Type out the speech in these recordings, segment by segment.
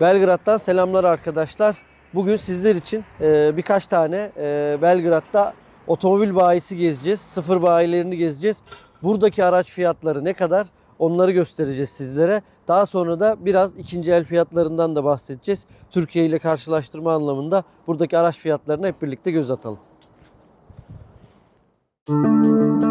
Belgrad'dan selamlar arkadaşlar. Bugün sizler için e, birkaç tane e, Belgrad'da otomobil bayisi gezeceğiz. Sıfır bayilerini gezeceğiz. Buradaki araç fiyatları ne kadar onları göstereceğiz sizlere. Daha sonra da biraz ikinci el fiyatlarından da bahsedeceğiz. Türkiye ile karşılaştırma anlamında buradaki araç fiyatlarına hep birlikte göz atalım. Burada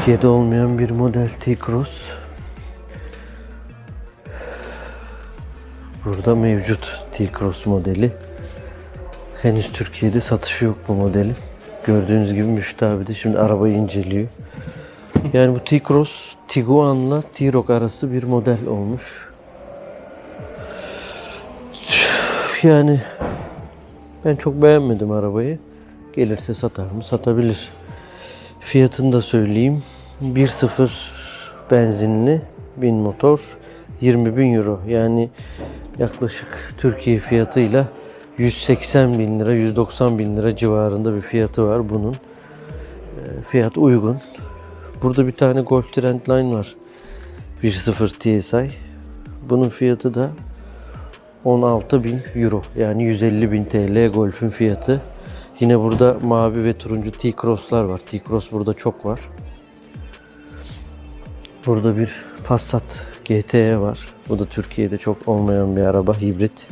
Türkiye'de olmayan bir model T-Cross. Burada mevcut T-Cross modeli. Henüz Türkiye'de satışı yok bu modelin. Gördüğünüz gibi Müştü abi de şimdi arabayı inceliyor. Yani bu T-Cross Tiguan'la T-Roc arası bir model olmuş. Yani ben çok beğenmedim arabayı. Gelirse satar mı? Satabilir. Fiyatını da söyleyeyim. 1.0 benzinli 1000 motor 20 bin euro. Yani yaklaşık Türkiye fiyatıyla 180 bin lira, 190 bin lira civarında bir fiyatı var bunun. Ee, Fiyat uygun. Burada bir tane Golf Trendline var. 1.0 TSI. Bunun fiyatı da 16 bin euro. Yani 150 bin TL Golf'ün fiyatı. Yine burada mavi ve turuncu T-Cross'lar var. T-Cross burada çok var. Burada bir Passat GTE var. Bu da Türkiye'de çok olmayan bir araba, hibrit.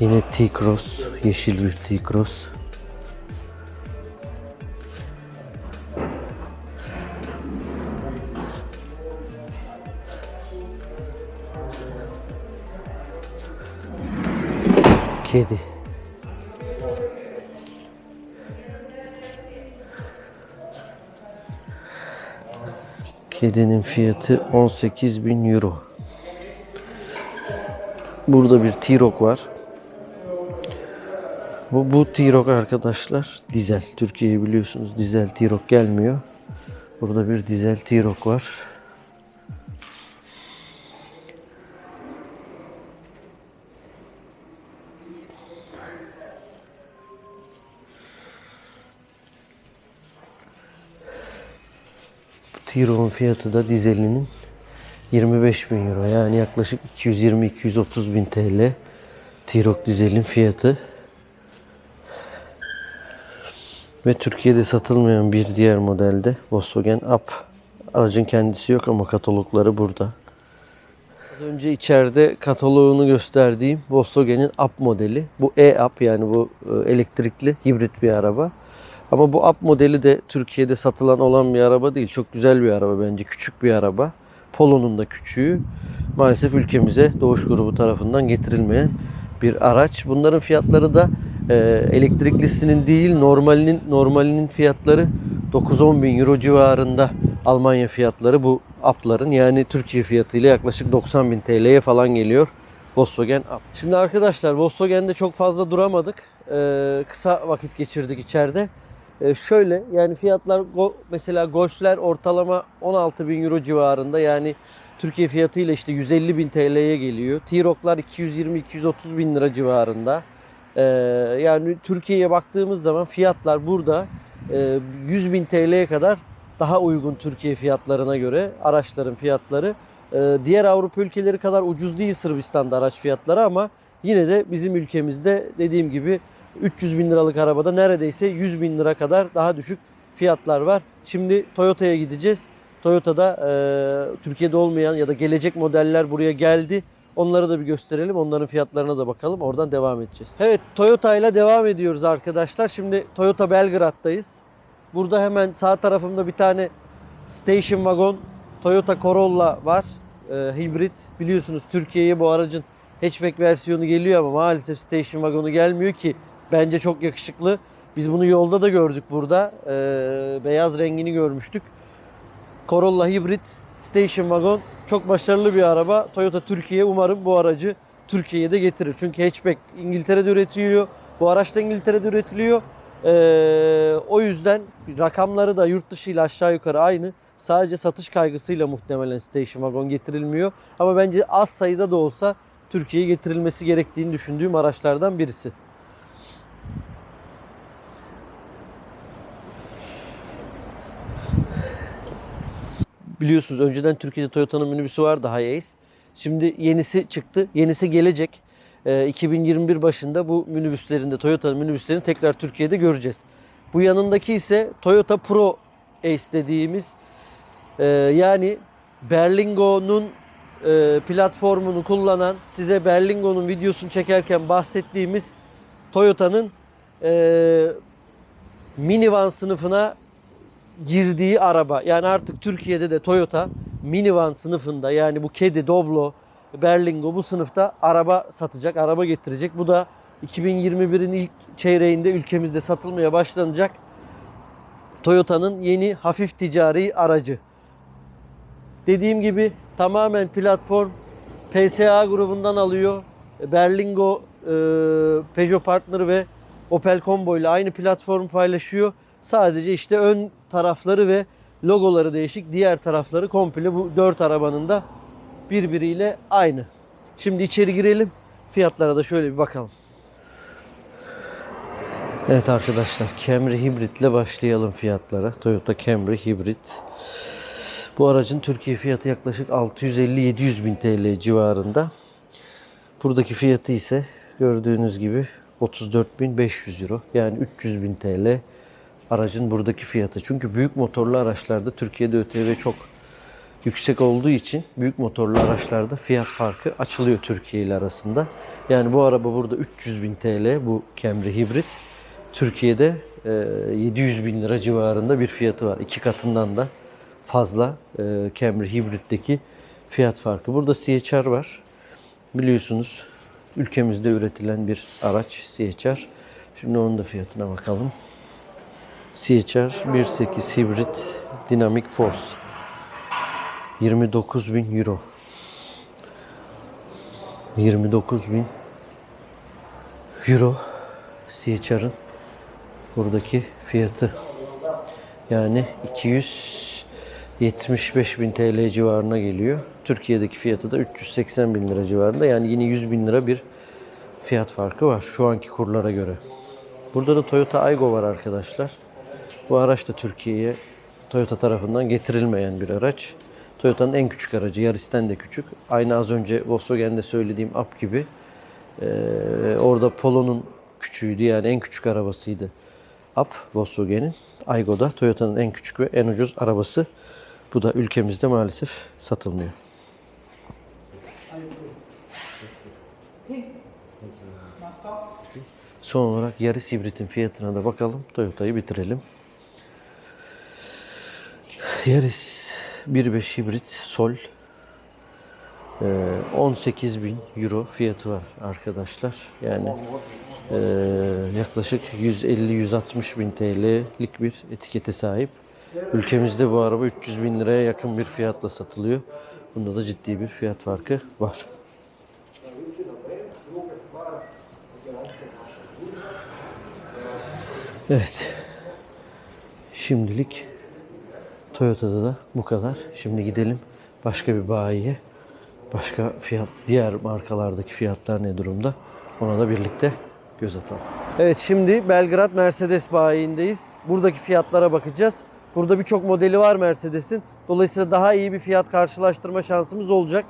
Yine T-Cross, yeşil bir T-Cross. Kedi. Kedinin fiyatı 18 bin euro. Burada bir T-Roc var. Bu, bu T-Roc arkadaşlar dizel. Türkiye'yi biliyorsunuz dizel T-Roc gelmiyor. Burada bir dizel T-Roc var. T-Roc'un fiyatı da dizelinin 25 bin euro. Yani yaklaşık 220-230 bin TL. T-Roc dizelin fiyatı. Ve Türkiye'de satılmayan bir diğer modelde Volkswagen Up. Aracın kendisi yok ama katalogları burada. Az önce içeride kataloğunu gösterdiğim Volkswagen'in Up modeli. Bu E-Up yani bu e, elektrikli hibrit bir araba. Ama bu Up modeli de Türkiye'de satılan olan bir araba değil. Çok güzel bir araba bence. Küçük bir araba. Polo'nun da küçüğü. Maalesef ülkemize Doğuş grubu tarafından getirilmeyen bir araç. Bunların fiyatları da e, elektriklisinin değil normalinin normalinin fiyatları 9-10 bin euro civarında Almanya fiyatları bu Up'ların yani Türkiye fiyatıyla yaklaşık 90 bin TL'ye falan geliyor. Volkswagen Up. Şimdi arkadaşlar Volkswagen'de çok fazla duramadık. Ee, kısa vakit geçirdik içeride. Ee, şöyle yani fiyatlar go- mesela Golf'ler ortalama 16 bin euro civarında yani Türkiye fiyatıyla işte 150 bin TL'ye geliyor. T-Roc'lar 220-230 bin lira civarında. Ee, yani Türkiye'ye baktığımız zaman fiyatlar burada e, 100 bin TL'ye kadar daha uygun Türkiye fiyatlarına göre araçların fiyatları. Ee, diğer Avrupa ülkeleri kadar ucuz değil Sırbistan'da araç fiyatları ama yine de bizim ülkemizde dediğim gibi 300 bin liralık arabada neredeyse 100 bin lira kadar daha düşük fiyatlar var. Şimdi Toyota'ya gideceğiz. Toyota'da e, Türkiye'de olmayan ya da gelecek modeller buraya geldi. Onları da bir gösterelim. Onların fiyatlarına da bakalım. Oradan devam edeceğiz. Evet Toyota ile devam ediyoruz arkadaşlar. Şimdi Toyota Belgrad'dayız. Burada hemen sağ tarafımda bir tane station wagon Toyota Corolla var. Ee, hibrit. Biliyorsunuz Türkiye'ye bu aracın hatchback versiyonu geliyor ama maalesef station wagon'u gelmiyor ki bence çok yakışıklı. Biz bunu yolda da gördük burada. Ee, beyaz rengini görmüştük. Corolla hibrit station wagon çok başarılı bir araba. Toyota Türkiye umarım bu aracı Türkiye'ye de getirir. Çünkü hatchback İngiltere'de üretiliyor. Bu araç da İngiltere'de üretiliyor. Ee, o yüzden rakamları da yurt dışı ile aşağı yukarı aynı. Sadece satış kaygısıyla muhtemelen station wagon getirilmiyor. Ama bence az sayıda da olsa Türkiye'ye getirilmesi gerektiğini düşündüğüm araçlardan birisi. Biliyorsunuz önceden Türkiye'de Toyota'nın minibüsü vardı Hiace. Şimdi yenisi çıktı. Yenisi gelecek. Ee, 2021 başında bu minibüslerinde Toyota'nın minibüslerini tekrar Türkiye'de göreceğiz. Bu yanındaki ise Toyota Pro Ace dediğimiz e, yani Berlingo'nun e, platformunu kullanan size Berlingo'nun videosunu çekerken bahsettiğimiz Toyota'nın e, minivan sınıfına girdiği araba. Yani artık Türkiye'de de Toyota minivan sınıfında yani bu kedi, Doblo, Berlingo bu sınıfta araba satacak, araba getirecek. Bu da 2021'in ilk çeyreğinde ülkemizde satılmaya başlanacak. Toyota'nın yeni hafif ticari aracı. Dediğim gibi tamamen platform PSA grubundan alıyor. Berlingo, e, Peugeot Partner ve Opel Combo ile aynı platformu paylaşıyor. Sadece işte ön tarafları ve logoları değişik. Diğer tarafları komple bu dört arabanın da birbiriyle aynı. Şimdi içeri girelim. Fiyatlara da şöyle bir bakalım. Evet arkadaşlar Camry Hybrid ile başlayalım fiyatlara. Toyota Camry Hybrid. Bu aracın Türkiye fiyatı yaklaşık 650-700 bin TL civarında. Buradaki fiyatı ise gördüğünüz gibi 34.500 euro. Yani 300 bin TL aracın buradaki fiyatı. Çünkü büyük motorlu araçlarda Türkiye'de ÖTV çok yüksek olduğu için büyük motorlu araçlarda fiyat farkı açılıyor Türkiye ile arasında. Yani bu araba burada 300 bin TL bu Camry Hybrid. Türkiye'de e, 700 bin lira civarında bir fiyatı var. İki katından da fazla e, Camry Hybrid'deki fiyat farkı. Burada CHR var. Biliyorsunuz ülkemizde üretilen bir araç CHR. Şimdi onun da fiyatına bakalım. CHR 1.8 Hybrid Dynamic Force 29.000 euro 29.000 euro CHR'ın buradaki fiyatı yani 275 bin TL civarına geliyor. Türkiye'deki fiyatı da 380 bin lira civarında. Yani yine 100 bin lira bir fiyat farkı var şu anki kurlara göre. Burada da Toyota Aygo var arkadaşlar. Bu araç da Türkiye'ye Toyota tarafından getirilmeyen bir araç. Toyota'nın en küçük aracı. Yaris'ten de küçük. Aynı az önce Volkswagen'de söylediğim Up gibi. Ee, orada Polo'nun küçüğüydü. Yani en küçük arabasıydı. Up Volkswagen'in. Aygo'da Toyota'nın en küçük ve en ucuz arabası. Bu da ülkemizde maalesef satılmıyor. Son olarak Yaris Hibrit'in fiyatına da bakalım. Toyota'yı bitirelim. Yaris 1.5 hibrit Sol ee, 18 bin euro fiyatı var arkadaşlar. Yani ee, yaklaşık 150-160 bin TL'lik bir etikete sahip. Ülkemizde bu araba 300 bin liraya yakın bir fiyatla satılıyor. Bunda da ciddi bir fiyat farkı var. Evet. Şimdilik Toyota'da da bu kadar. Şimdi gidelim başka bir bayiye. Başka fiyat, diğer markalardaki fiyatlar ne durumda? Ona da birlikte göz atalım. Evet şimdi Belgrad Mercedes bayiindeyiz. Buradaki fiyatlara bakacağız. Burada birçok modeli var Mercedes'in. Dolayısıyla daha iyi bir fiyat karşılaştırma şansımız olacak.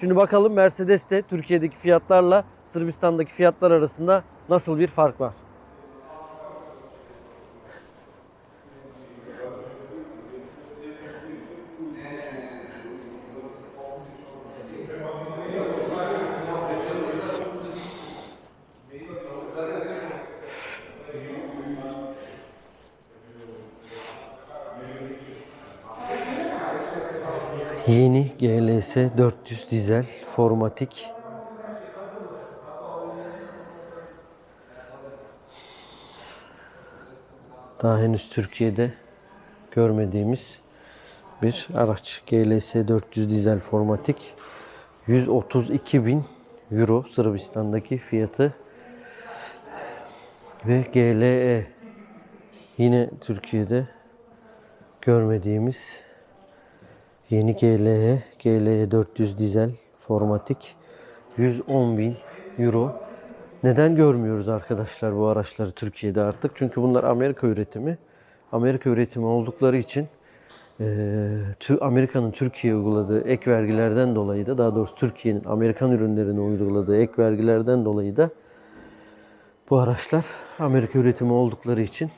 Şimdi bakalım Mercedes'te Türkiye'deki fiyatlarla Sırbistan'daki fiyatlar arasında nasıl bir fark var? Yeni GLS 400 dizel formatik. Daha henüz Türkiye'de görmediğimiz bir araç. GLS 400 dizel formatik. 132 bin euro Sırbistan'daki fiyatı. Ve GLE yine Türkiye'de görmediğimiz Yeni GLE, GLE 400 dizel formatik 110 bin euro. Neden görmüyoruz arkadaşlar bu araçları Türkiye'de artık? Çünkü bunlar Amerika üretimi. Amerika üretimi oldukları için Amerika'nın Türkiye'ye uyguladığı ek vergilerden dolayı da daha doğrusu Türkiye'nin Amerikan ürünlerine uyguladığı ek vergilerden dolayı da bu araçlar Amerika üretimi oldukları için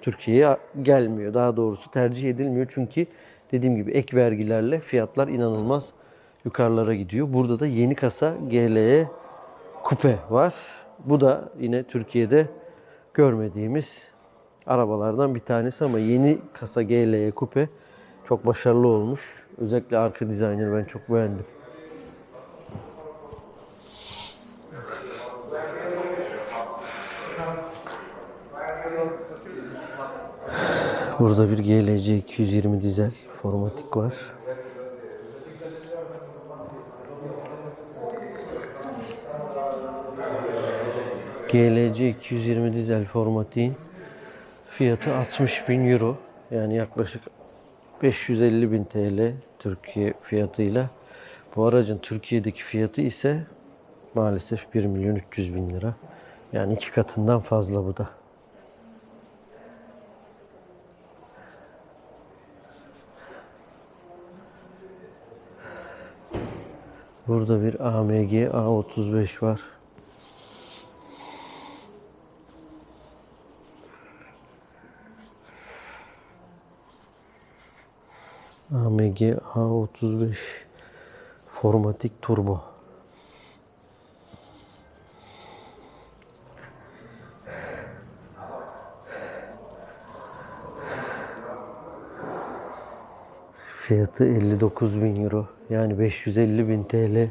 Türkiye'ye gelmiyor. Daha doğrusu tercih edilmiyor çünkü dediğim gibi ek vergilerle fiyatlar inanılmaz yukarılara gidiyor. Burada da yeni kasa GLE Coupe var. Bu da yine Türkiye'de görmediğimiz arabalardan bir tanesi ama yeni kasa GLE Coupe çok başarılı olmuş. Özellikle arka dizaynını ben çok beğendim. Burada bir GLC 220 dizel formatik var. GLC 220 dizel formatiğin fiyatı 60 bin euro. Yani yaklaşık 550 bin TL Türkiye fiyatıyla. Bu aracın Türkiye'deki fiyatı ise maalesef 1 milyon 300 bin lira. Yani iki katından fazla bu da. Burada bir AMG A35 var. AMG A35 Formatik Turbo. Fiyatı 59 bin euro. Yani 550 bin TL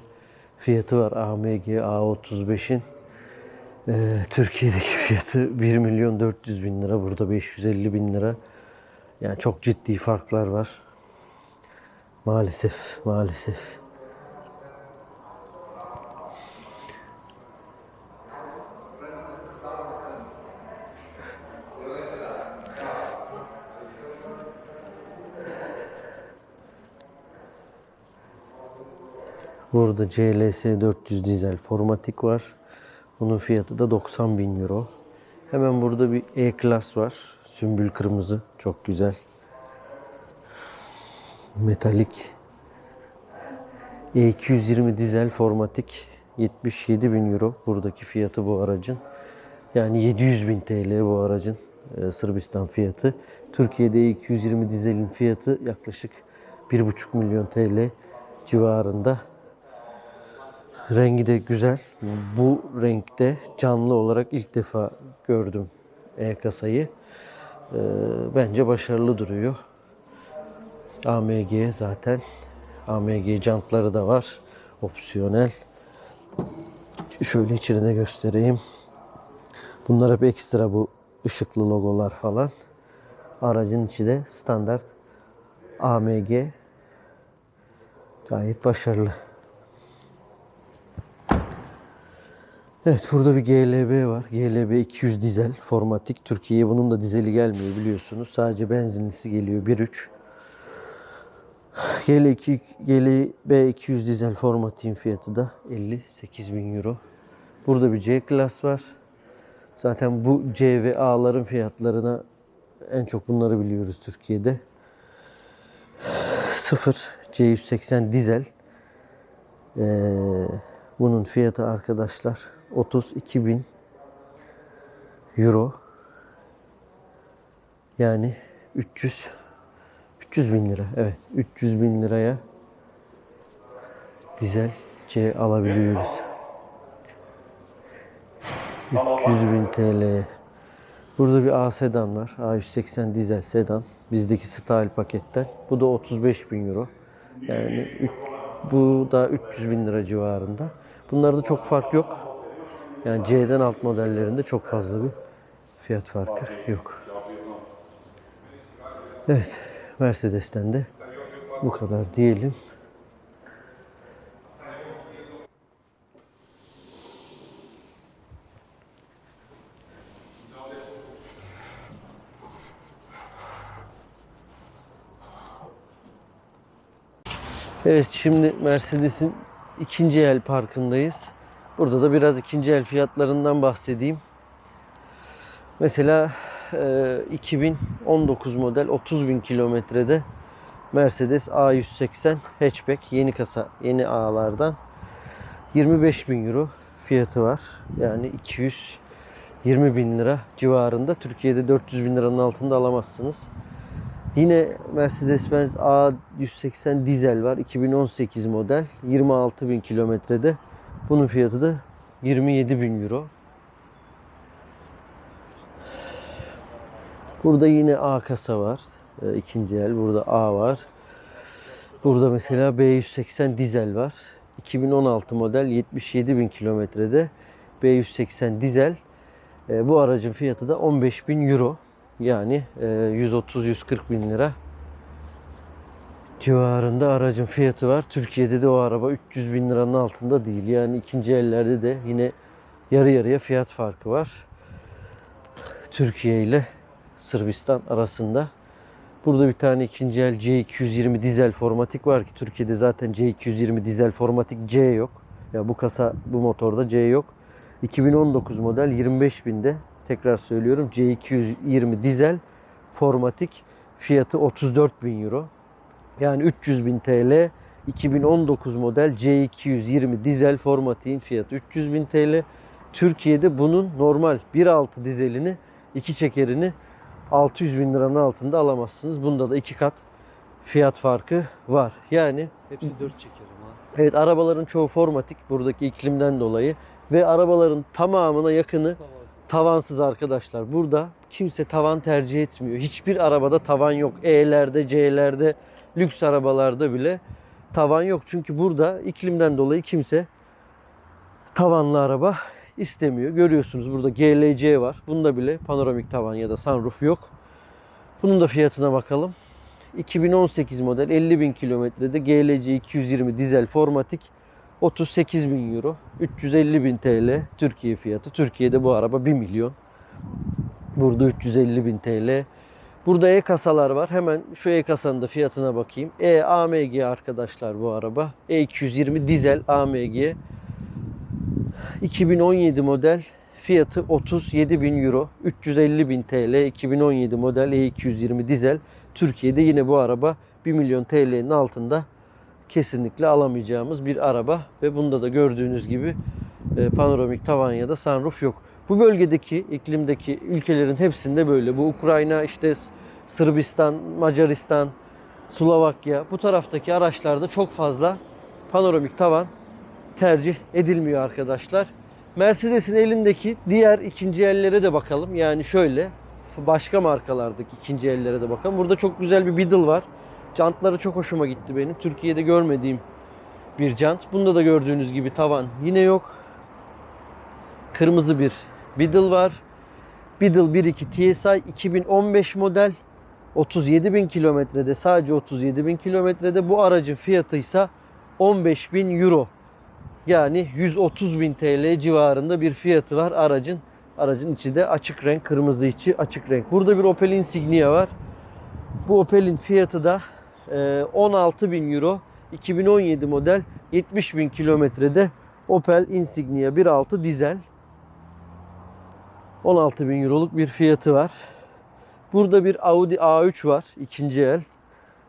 fiyatı var AMG A35'in. Ee, Türkiye'deki fiyatı 1 milyon 400 bin lira. Burada 550 bin lira. Yani çok ciddi farklar var. Maalesef, maalesef. Burada CLS 400 dizel formatik var. Bunun fiyatı da 90 bin euro. Hemen burada bir E-Class var. Sümbül kırmızı. Çok güzel. Metalik. E220 dizel formatik. 77 bin euro. Buradaki fiyatı bu aracın. Yani 700 bin TL bu aracın e, Sırbistan fiyatı. Türkiye'de E220 dizelin fiyatı yaklaşık 1,5 milyon TL civarında. Rengi de güzel. Bu renkte canlı olarak ilk defa gördüm E-kasayı. Ee, bence başarılı duruyor. AMG zaten. AMG jantları da var. Opsiyonel. Şöyle içini de göstereyim. Bunlar hep ekstra bu ışıklı logolar falan. Aracın içi de standart AMG. Gayet başarılı. Evet burada bir GLB var. GLB 200 dizel formatik. Türkiye'ye bunun da dizeli gelmiyor biliyorsunuz. Sadece benzinlisi geliyor 1.3. GL2, GLB 200 dizel formatiğin fiyatı da 58 bin euro. Burada bir C klas var. Zaten bu C ve A'ların fiyatlarına En çok bunları biliyoruz Türkiye'de. 0 C180 dizel. Ee, bunun fiyatı arkadaşlar 32 bin euro. Yani 300 300 bin lira. Evet 300 bin liraya dizel C alabiliyoruz. 300 bin TL. Burada bir A sedan var. A180 dizel sedan. Bizdeki style paketten. Bu da 35 bin euro. Yani üç- bu da 300 bin lira civarında. Bunlarda çok fark yok. Yani C'den alt modellerinde çok fazla bir fiyat farkı yok. Evet. Mercedes'ten de bu kadar diyelim. Evet şimdi Mercedes'in ikinci el parkındayız. Burada da biraz ikinci el fiyatlarından bahsedeyim. Mesela e, 2019 model 30 bin kilometrede Mercedes A180 hatchback yeni kasa yeni A'lardan 25 bin euro fiyatı var. Yani 220 bin lira civarında. Türkiye'de 400 bin liranın altında alamazsınız. Yine Mercedes-Benz A180 dizel var. 2018 model. 26 bin kilometrede. Bunun fiyatı da 27 bin euro. Burada yine A kasa var. Ee, ikinci el. Burada A var. Burada mesela B180 dizel var. 2016 model 77 bin kilometrede. B180 dizel. Ee, bu aracın fiyatı da 15 bin euro. Yani e, 130-140 bin lira civarında aracın fiyatı var. Türkiye'de de o araba 300 bin liranın altında değil. Yani ikinci ellerde de yine yarı yarıya fiyat farkı var. Türkiye ile Sırbistan arasında. Burada bir tane ikinci el C220 dizel formatik var ki Türkiye'de zaten C220 dizel formatik C yok. Ya bu kasa bu motorda C yok. 2019 model 25 binde tekrar söylüyorum C220 dizel formatik fiyatı 34 bin euro. Yani 300 bin TL 2019 model C220 dizel formatiğin fiyatı 300 bin TL. Türkiye'de bunun normal 1.6 dizelini iki çekerini 600 bin liranın altında alamazsınız. Bunda da iki kat fiyat farkı var. Yani Hepsi dört çekerim ha. evet arabaların çoğu formatik buradaki iklimden dolayı ve arabaların tamamına yakını tavansız arkadaşlar. Burada kimse tavan tercih etmiyor. Hiçbir arabada tavan yok. E'lerde, C'lerde, lüks arabalarda bile tavan yok. Çünkü burada iklimden dolayı kimse tavanlı araba istemiyor. Görüyorsunuz burada GLC var. Bunda bile panoramik tavan ya da sunroof yok. Bunun da fiyatına bakalım. 2018 model 50 bin kilometrede GLC 220 dizel formatik 38 bin euro. 350 bin TL Türkiye fiyatı. Türkiye'de bu araba 1 milyon. Burada 350 bin TL. Burada E-kasalar var. Hemen şu E-kasanın da fiyatına bakayım. E AMG arkadaşlar bu araba. E220 dizel AMG. 2017 model fiyatı 37 bin euro. 350 bin TL 2017 model E220 dizel. Türkiye'de yine bu araba 1 milyon TL'nin altında kesinlikle alamayacağımız bir araba ve bunda da gördüğünüz gibi e, panoramik tavan ya da sunroof yok. Bu bölgedeki iklimdeki ülkelerin hepsinde böyle. Bu Ukrayna işte Sırbistan, Macaristan, Slovakya bu taraftaki araçlarda çok fazla panoramik tavan tercih edilmiyor arkadaşlar. Mercedes'in elindeki diğer ikinci ellere de bakalım. Yani şöyle başka markalardaki ikinci ellere de bakalım. Burada çok güzel bir Beetle var. Jantları çok hoşuma gitti benim. Türkiye'de görmediğim bir jant. Bunda da gördüğünüz gibi tavan yine yok. Kırmızı bir Beetle var. Beetle 1.2 TSI 2015 model 37 bin kilometrede sadece 37 bin kilometrede bu aracın fiyatı ise 15 bin euro. Yani 130 bin TL civarında bir fiyatı var aracın. Aracın içi de açık renk, kırmızı içi açık renk. Burada bir Opel Insignia var. Bu Opel'in fiyatı da e, 16 bin euro. 2017 model 70 bin kilometrede Opel Insignia 1.6 dizel. 16 bin euroluk bir fiyatı var. Burada bir Audi A3 var. ikinci el.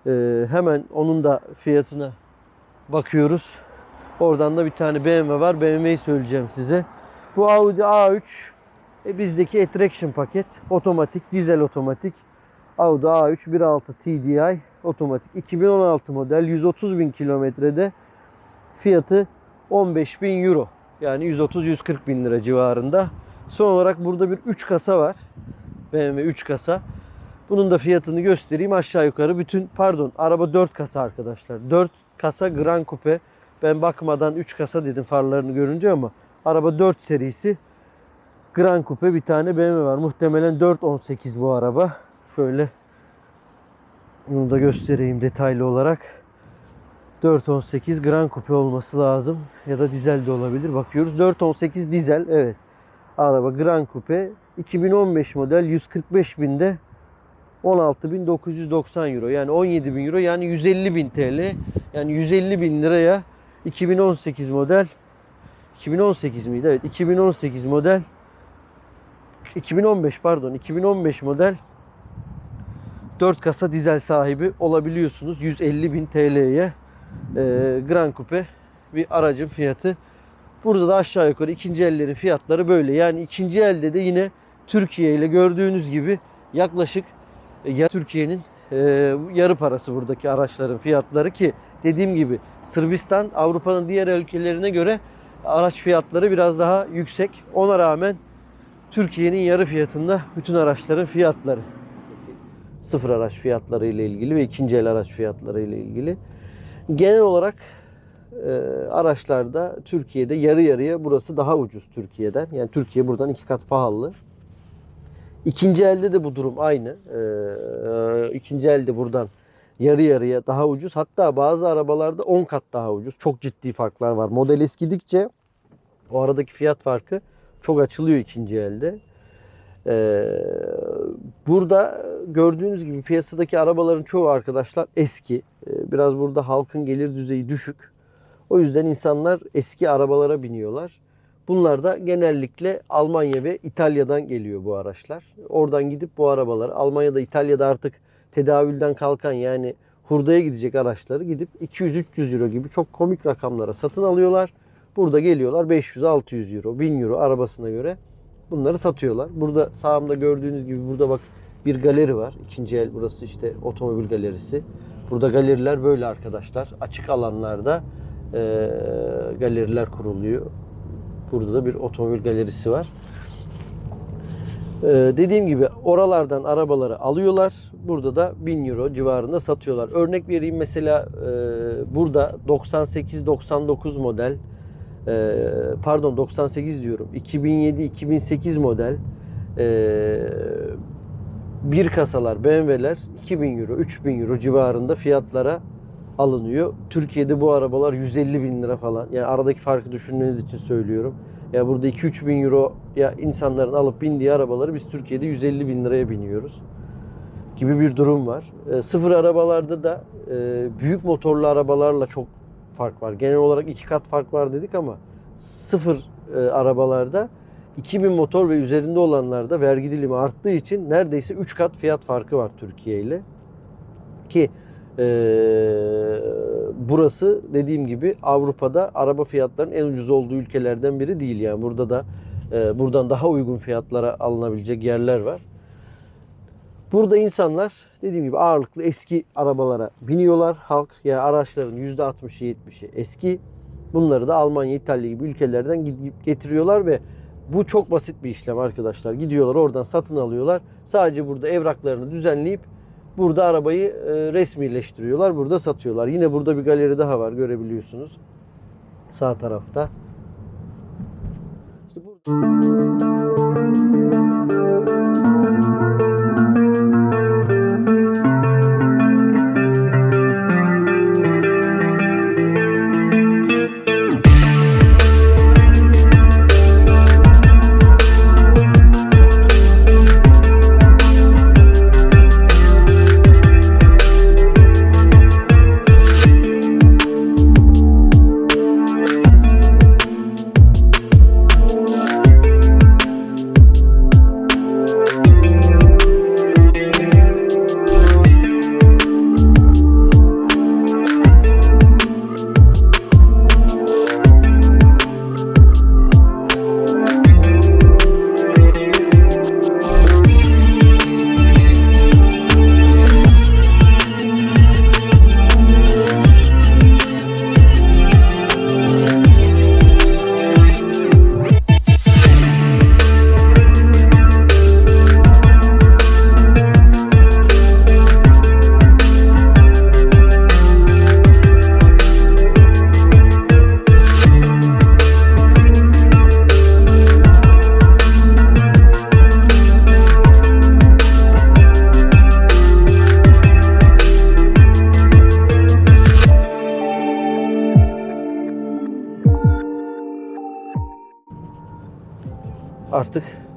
Ee, hemen onun da fiyatına bakıyoruz. Oradan da bir tane BMW var. BMW'yi söyleyeceğim size. Bu Audi A3 e, bizdeki Attraction paket. Otomatik, dizel otomatik. Audi A3 1.6 TDI otomatik. 2016 model 130 bin kilometrede fiyatı 15 bin euro. Yani 130-140 bin lira civarında. Son olarak burada bir 3 kasa var. BMW 3 kasa. Bunun da fiyatını göstereyim aşağı yukarı. Bütün pardon araba 4 kasa arkadaşlar. 4 kasa Grand Coupe. Ben bakmadan 3 kasa dedim farlarını görünce ama araba 4 serisi Grand Coupe bir tane BMW var. Muhtemelen 418 bu araba. Şöyle bunu da göstereyim detaylı olarak. 418 Grand Coupe olması lazım. Ya da dizel de olabilir. Bakıyoruz. 418 dizel. Evet. Araba Grand Coupe. 2015 model 145 binde 16.990 euro. Yani 17.000 euro. Yani 150.000 TL. Yani 150.000 liraya 2018 model 2018 miydi? Evet. 2018 model 2015 pardon. 2015 model 4 kasa dizel sahibi olabiliyorsunuz. 150.000 TL'ye e, Grand Coupe bir aracın fiyatı. Burada da aşağı yukarı ikinci ellerin fiyatları böyle. Yani ikinci elde de yine Türkiye ile gördüğünüz gibi yaklaşık e, ya Türkiye'nin e, yarı parası buradaki araçların fiyatları ki dediğim gibi Sırbistan Avrupa'nın diğer ülkelerine göre araç fiyatları biraz daha yüksek. Ona rağmen Türkiye'nin yarı fiyatında bütün araçların fiyatları. Sıfır araç fiyatları ile ilgili ve ikinci el araç fiyatları ile ilgili. Genel olarak e, araçlarda Türkiye'de yarı yarıya burası daha ucuz Türkiye'den. Yani Türkiye buradan iki kat pahalı. İkinci elde de bu durum aynı. Ee, ikinci elde buradan yarı yarıya daha ucuz. Hatta bazı arabalarda 10 kat daha ucuz. Çok ciddi farklar var. Model eskidikçe o aradaki fiyat farkı çok açılıyor ikinci elde. Ee, burada gördüğünüz gibi piyasadaki arabaların çoğu arkadaşlar eski. Ee, biraz burada halkın gelir düzeyi düşük. O yüzden insanlar eski arabalara biniyorlar. Bunlar da genellikle Almanya ve İtalya'dan geliyor bu araçlar. Oradan gidip bu arabaları Almanya'da İtalya'da artık tedavülden kalkan yani hurdaya gidecek araçları gidip 200-300 euro gibi çok komik rakamlara satın alıyorlar. Burada geliyorlar 500-600 euro, 1000 euro arabasına göre bunları satıyorlar. Burada sağımda gördüğünüz gibi burada bak bir galeri var. İkinci el burası işte otomobil galerisi. Burada galeriler böyle arkadaşlar. Açık alanlarda e, galeriler kuruluyor. Burada da bir otomobil galerisi var. Ee, dediğim gibi oralardan arabaları alıyorlar. Burada da 1000 euro civarında satıyorlar. Örnek vereyim mesela e, burada 98-99 model e, pardon 98 diyorum 2007-2008 model e, bir kasalar BMW'ler 2000 euro 3000 euro civarında fiyatlara alınıyor. Türkiye'de bu arabalar 150 bin lira falan. Yani aradaki farkı düşünmeniz için söylüyorum. Ya burada 2-3 bin euro ya insanların alıp bindiği arabaları biz Türkiye'de 150 bin liraya biniyoruz gibi bir durum var. E, sıfır arabalarda da e, büyük motorlu arabalarla çok fark var. Genel olarak iki kat fark var dedik ama sıfır e, arabalarda 2000 motor ve üzerinde olanlarda vergi dilimi arttığı için neredeyse 3 kat fiyat farkı var Türkiye ile. Ki e, burası dediğim gibi Avrupa'da araba fiyatlarının en ucuz olduğu ülkelerden biri değil. Yani burada da e, buradan daha uygun fiyatlara alınabilecek yerler var. Burada insanlar dediğim gibi ağırlıklı eski arabalara biniyorlar. Halk yani araçların %60'ı 70'i eski. Bunları da Almanya, İtalya gibi ülkelerden getiriyorlar ve bu çok basit bir işlem arkadaşlar. Gidiyorlar oradan satın alıyorlar. Sadece burada evraklarını düzenleyip burada arabayı e, resmileştiriyorlar. Burada satıyorlar. Yine burada bir galeri daha var görebiliyorsunuz. Sağ tarafta. İşte burada...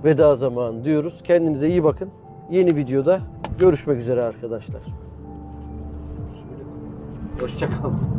veda zamanı diyoruz. Kendinize iyi bakın. Yeni videoda görüşmek üzere arkadaşlar. Hoşçakalın.